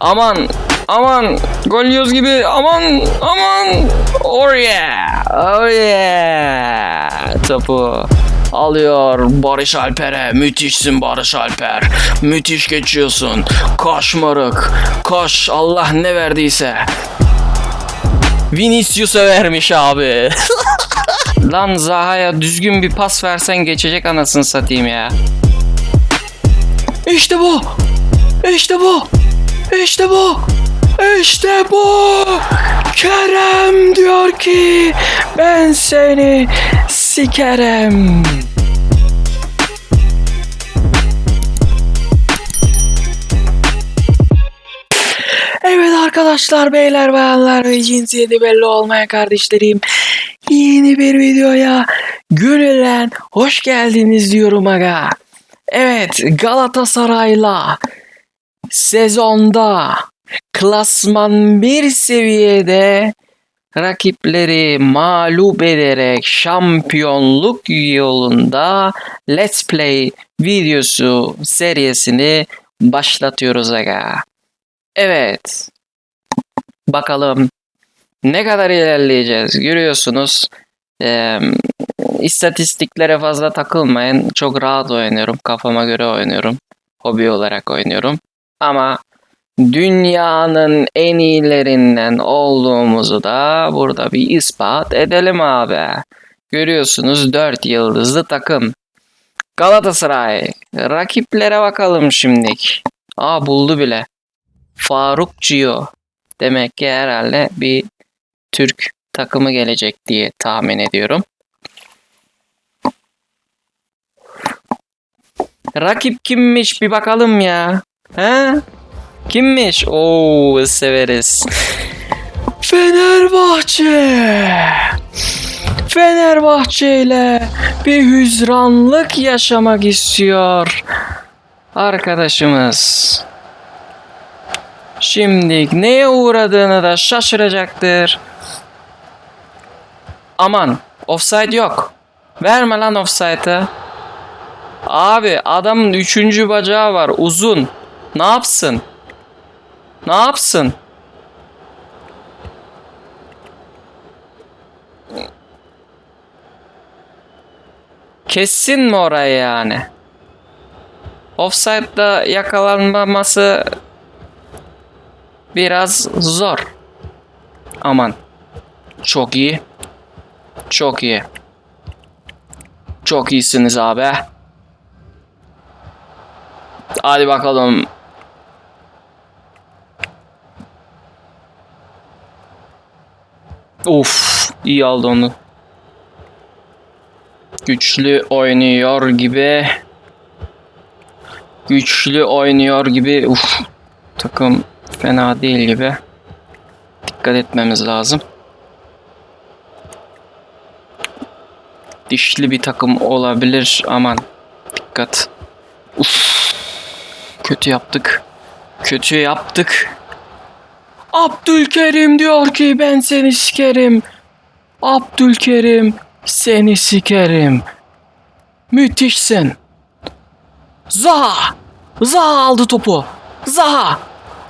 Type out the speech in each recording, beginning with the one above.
Aman aman gol yiyoruz gibi aman aman. Oh yeah oh yeah. Topu alıyor Barış Alper'e. Müthişsin Barış Alper. Müthiş geçiyorsun. Koş moruk koş. Allah ne verdiyse. Vinicius'a vermiş abi. Lan Zaha'ya düzgün bir pas versen geçecek anasını satayım ya. İşte bu. İşte bu İşte bu İşte bu Kerem diyor ki ben seni sikerim. Evet arkadaşlar, beyler, bayanlar ve cinsiyeti belli olmayan kardeşlerim. Yeni bir videoya gönülden hoş geldiniz diyorum aga. Evet Galatasaray'la sezonda klasman bir seviyede rakipleri mağlup ederek şampiyonluk yolunda Let's Play videosu serisini başlatıyoruz aga. Evet. Bakalım ne kadar ilerleyeceğiz. Görüyorsunuz. Eee istatistiklere fazla takılmayın. Çok rahat oynuyorum. Kafama göre oynuyorum. Hobi olarak oynuyorum. Ama dünyanın en iyilerinden olduğumuzu da burada bir ispat edelim abi. Görüyorsunuz 4 yıldızlı takım. Galatasaray. Rakiplere bakalım şimdilik. Aa buldu bile. Faruk Cio. Demek ki herhalde bir Türk takımı gelecek diye tahmin ediyorum. Rakip kimmiş bir bakalım ya. He? Kimmiş? Oo severiz. Fenerbahçe. Fenerbahçe ile bir hüzranlık yaşamak istiyor. Arkadaşımız. Şimdi neye uğradığını da şaşıracaktır. Aman offside yok. Verme lan offside'ı. Abi adamın üçüncü bacağı var uzun. Ne yapsın? Ne yapsın? Kessin mi orayı yani? Offside'da yakalanmaması biraz zor. Aman. Çok iyi. Çok iyi. Çok iyisiniz abi. Hadi bakalım. Uf, iyi aldı onu. Güçlü oynuyor gibi. Güçlü oynuyor gibi. Uf. Takım fena değil gibi. Dikkat etmemiz lazım. Dişli bir takım olabilir. Aman. Dikkat. Uf. Kötü yaptık. Kötü yaptık. Abdülkerim diyor ki ben seni sikerim. Abdülkerim seni sikerim. Müthişsin. Zaha. Zaha aldı topu. Zaha.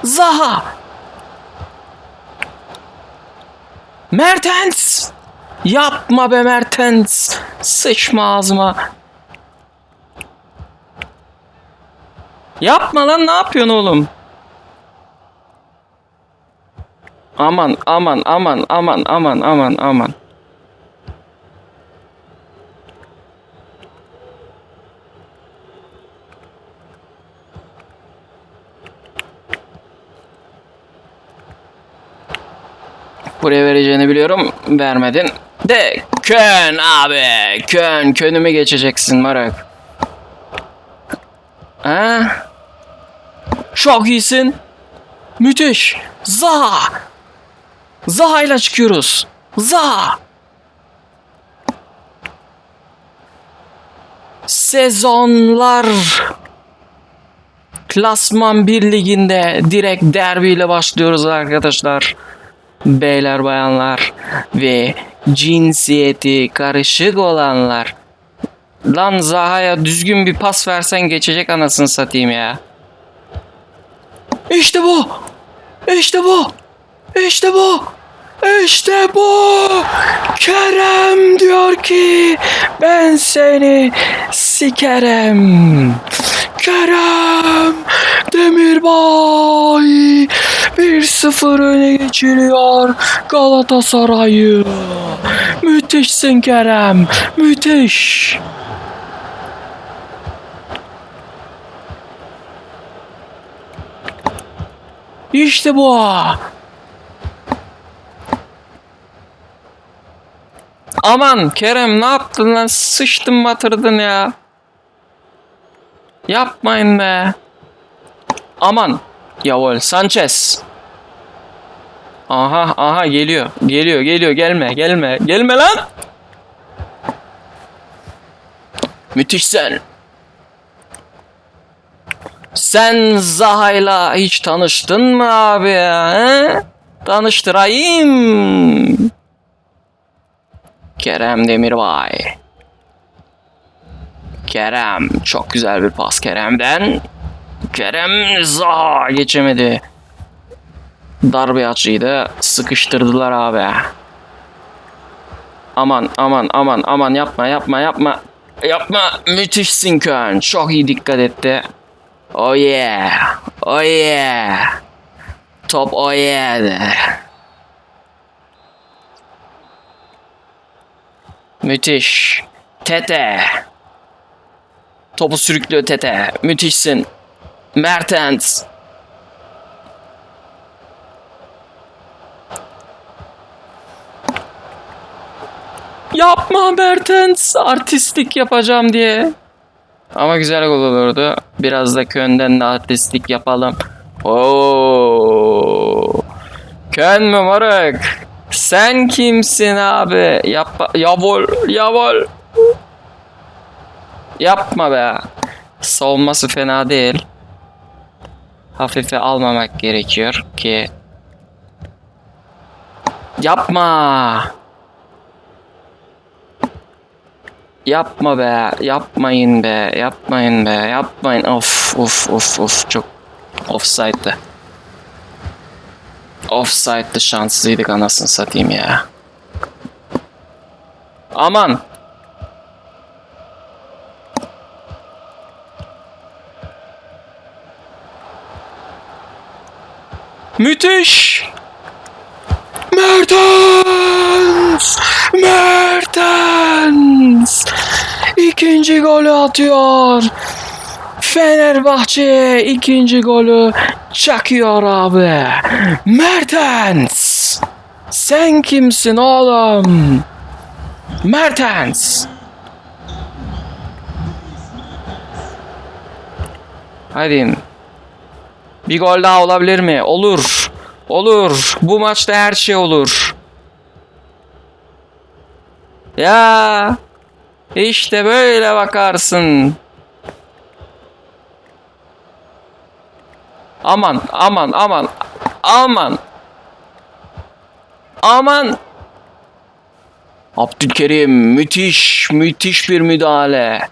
Zaha. Mertens. Yapma be Mertens. Sıçma ağzıma. Yapma lan ne yapıyorsun oğlum? Aman aman aman aman aman aman aman. Buraya vereceğini biliyorum. Vermedin. De Kön abi. Kön. Könümü geçeceksin Marak. Ha? Çok iyisin. Müthiş. Zaha. Zaha ile çıkıyoruz. Zaha. Sezonlar Klasman 1 liginde direkt derbiyle başlıyoruz arkadaşlar. Beyler bayanlar ve cinsiyeti karışık olanlar. Lan Zaha'ya düzgün bir pas versen geçecek anasını satayım ya. İşte bu. İşte bu. İşte bu. İşte bu. Kerem diyor ki ben seni sikerim. Kerem Demirbay 1-0 öne geçiriyor Galatasaray'ı. Müthişsin Kerem. Müthiş. İşte bu. Aman Kerem ne yaptın lan? Sıçtın batırdın ya. Yapmayın be. Aman. Yavol Sanchez. Aha aha geliyor. Geliyor geliyor gelme gelme. Gelme lan. Müthiş sen. Sen Zaha'yla hiç tanıştın mı abi ya? He? Tanıştırayım. Kerem Demirbay. Kerem. Çok güzel bir pas Kerem'den. Kerem Zaha geçemedi. Darbe açıydı. Sıkıştırdılar abi. Aman aman aman aman yapma yapma yapma. Yapma. Müthişsin Köln. Çok iyi dikkat etti. Oh yeah. Oh yeah. Top oh yeah Müthiş. Tete. Topu sürüklüyor Tete. Müthişsin. Mertens. Yapma Mertens. Artistlik yapacağım diye. Ama güzel gol olurdu. Biraz da Köln'den de artistlik yapalım. Oo. Köln mü? Sen kimsin abi? Yapma. Yavol. Yavol. Yapma be. Savunması fena değil. Hafife almamak gerekiyor ki. Yapma. Yapma be. Yapmayın be. Yapmayın be. Yapmayın. Of of of of. Çok offside'dı. Offside'dı şanslıydık anasını satayım ya. Aman. Müthiş. Mertens! Mertens! İkinci golü atıyor. Fenerbahçe ikinci golü çakıyor abi. Mertens! Sen kimsin oğlum? Mertens! Hadi. Bir gol daha olabilir mi? Olur. Olur. Bu maçta her şey olur. Ya. İşte böyle bakarsın. Aman aman aman aman. Aman. Abdülkerim müthiş müthiş bir müdahale.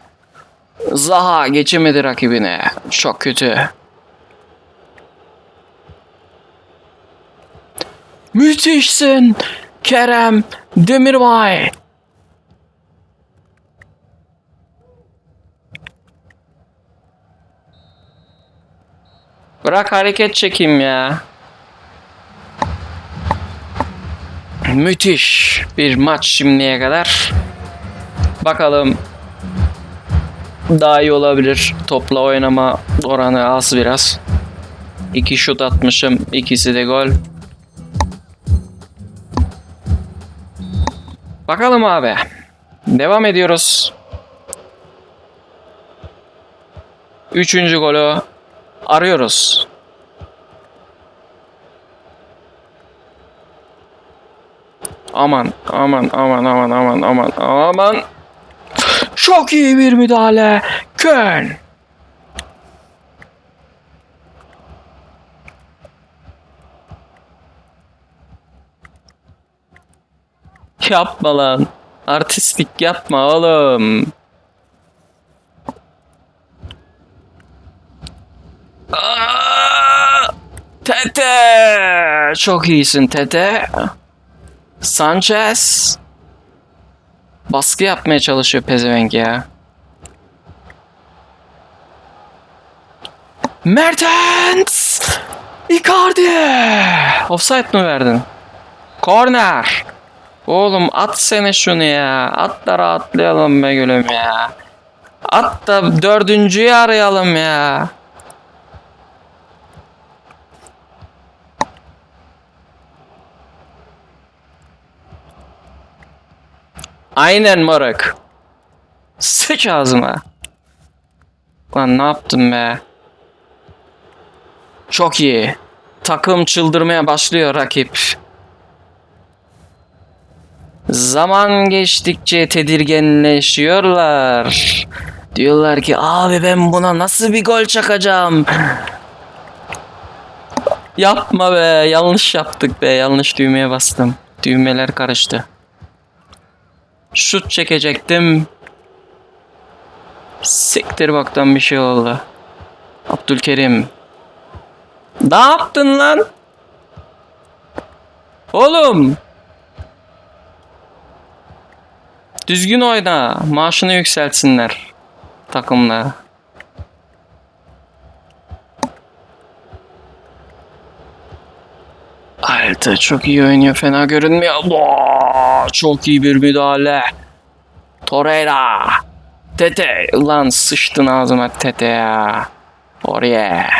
Zaha geçemedi rakibine. Çok kötü. Müthişsin Kerem Demirbay. Bırak hareket çekeyim ya. Müthiş bir maç şimdiye kadar. Bakalım daha iyi olabilir. Topla oynama oranı az biraz. İki şut atmışım. ikisi de gol. Bakalım abi. Devam ediyoruz. Üçüncü golü arıyoruz. Aman aman aman aman aman aman aman. Çok iyi bir müdahale. Köln. Yapma lan. Artistlik yapma oğlum. Aa! Tete. Tete! Çok iyisin Tete. Sanchez. Baskı yapmaya çalışıyor pezevenk ya. Mertens! Icardi! Offside mı verdin? Corner! Oğlum at sene şunu ya. At da rahatlayalım be gülüm ya. At da dördüncüyü arayalım ya. Aynen moruk. Sıç ağzıma. Lan ne yaptım be? Çok iyi. Takım çıldırmaya başlıyor rakip. Zaman geçtikçe tedirginleşiyorlar. Diyorlar ki abi ben buna nasıl bir gol çakacağım? Yapma be yanlış yaptık be yanlış düğmeye bastım. Düğmeler karıştı. Şut çekecektim. Siktir baktan bir şey oldu. Abdülkerim. Ne yaptın lan? Oğlum. Düzgün oyna. Maaşını yükseltsinler. Takımla. Alta çok iyi oynuyor. Fena görünmüyor. Çok iyi bir müdahale. Torreira. Tete. Ulan sıçtın ağzıma Tete ya. Oraya.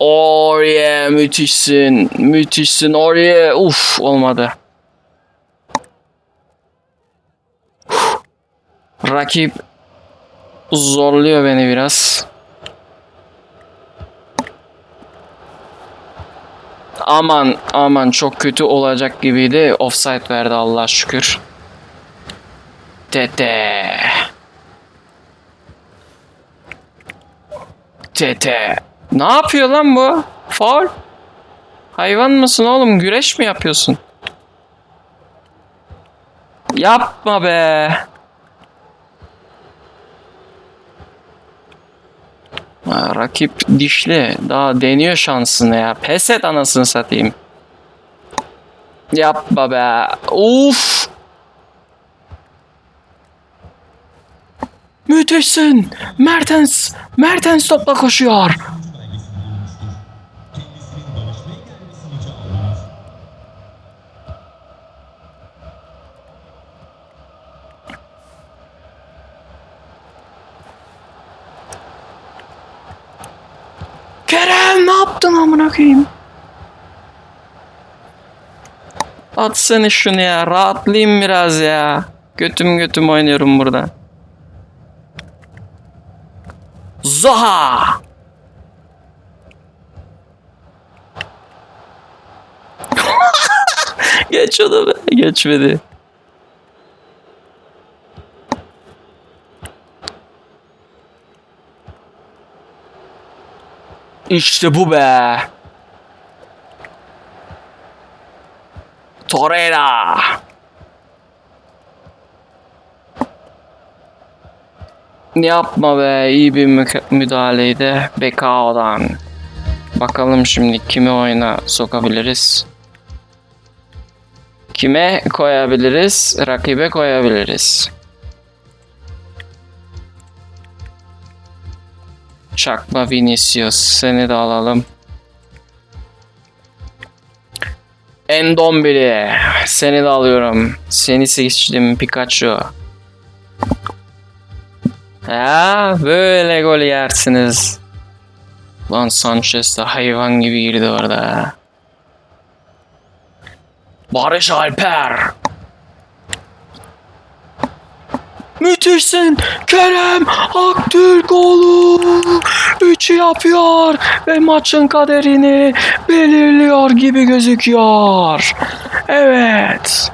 Oraya müthişsin. Müthişsin oraya. Uf olmadı. Uf. Rakip zorluyor beni biraz. Aman aman çok kötü olacak gibiydi. Offside verdi Allah şükür. Tete. Tete. Ne yapıyor lan bu? Faul. Hayvan mısın oğlum? Güreş mi yapıyorsun? Yapma be. Rakip dişli. Daha deniyor şansını ya. Pes et anasını satayım. Yapma be. Uf. Müthişsin. Mertens. Mertens topla koşuyor. Kerem ne yaptın amına koyayım? Atsana şunu ya. Rahatlayayım biraz ya. Götüm götüm oynuyorum burada. Zaha! Geç onu be. Geçmedi. İşte bu be. Torreira. Yapma be. iyi bir mü- müdahaleydi. Bekao'dan. Bakalım şimdi kimi oyuna sokabiliriz. Kime koyabiliriz? Rakibe koyabiliriz. Çakma Vinicius. Seni de alalım. Endombili. Seni de alıyorum. Seni seçtim Pikachu. Ya böyle gol yersiniz. Lan Sanchez de hayvan gibi girdi orada. Barış Alper. Müthişsin Kerem Aktürkoğlu. Üçü yapıyor ve maçın kaderini belirliyor gibi gözüküyor. Evet.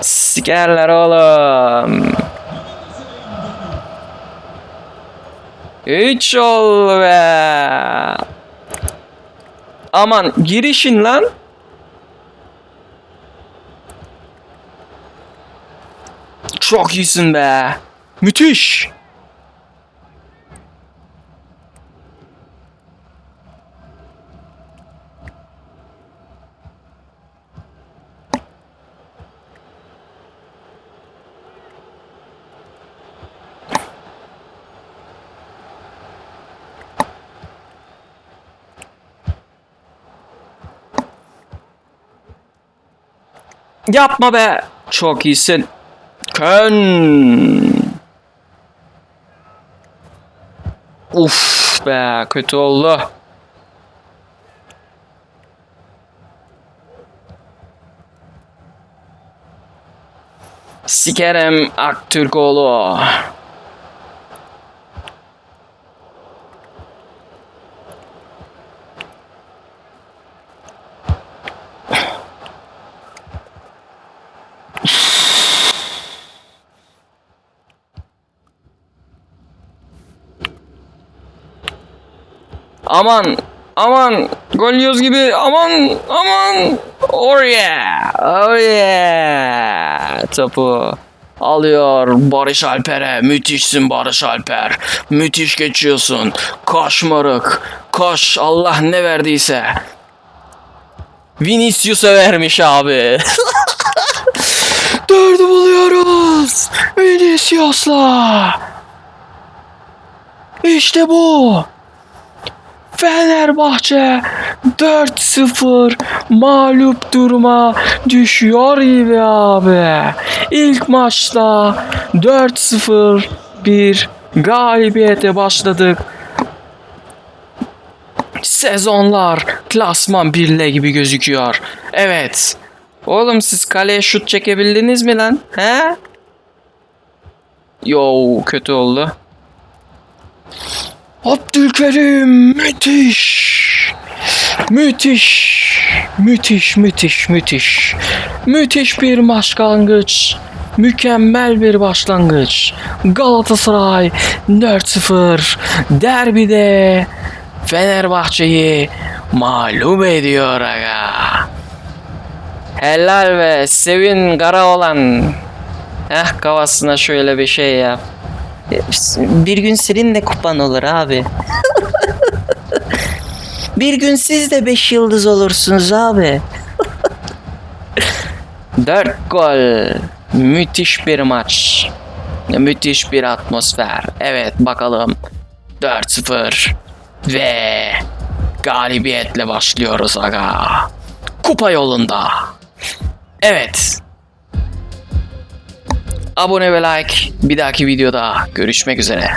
Sikerler oğlum. Üç ol be. Aman girişin lan. Çok iyisin be. Müthiş. Yapma be. Çok iyisin. Kön. Uf be kötü oldu. Sikerim Aktürkoğlu. Aman aman gol yiyoruz gibi aman aman. Oh yeah oh yeah. Topu alıyor Barış Alper'e. Müthişsin Barış Alper. Müthiş geçiyorsun. Koş moruk koş. Allah ne verdiyse. Vinicius'a vermiş abi. Dördü buluyoruz. Vinicius'la. İşte bu Fenerbahçe 4-0 mağlup duruma düşüyor gibi abi. İlk maçta 4-0 bir galibiyete başladık. Sezonlar klasman birle gibi gözüküyor. Evet. Oğlum siz kaleye şut çekebildiniz mi lan? He? Yo kötü oldu. Abdülkerim müthiş. Müthiş. Müthiş, müthiş, müthiş. Müthiş bir başlangıç. Mükemmel bir başlangıç. Galatasaray 4-0 derbide Fenerbahçe'yi mağlup ediyor aga. Helal ve sevin kara olan. Heh kafasına şöyle bir şey yap. Bir gün senin de kupan olur abi. bir gün siz de 5 yıldız olursunuz abi. 4 gol. Müthiş bir maç. Müthiş bir atmosfer. Evet bakalım. 4-0 ve galibiyetle başlıyoruz aga. Kupa yolunda. Evet. Abone ve like. Bir dahaki videoda görüşmek üzere.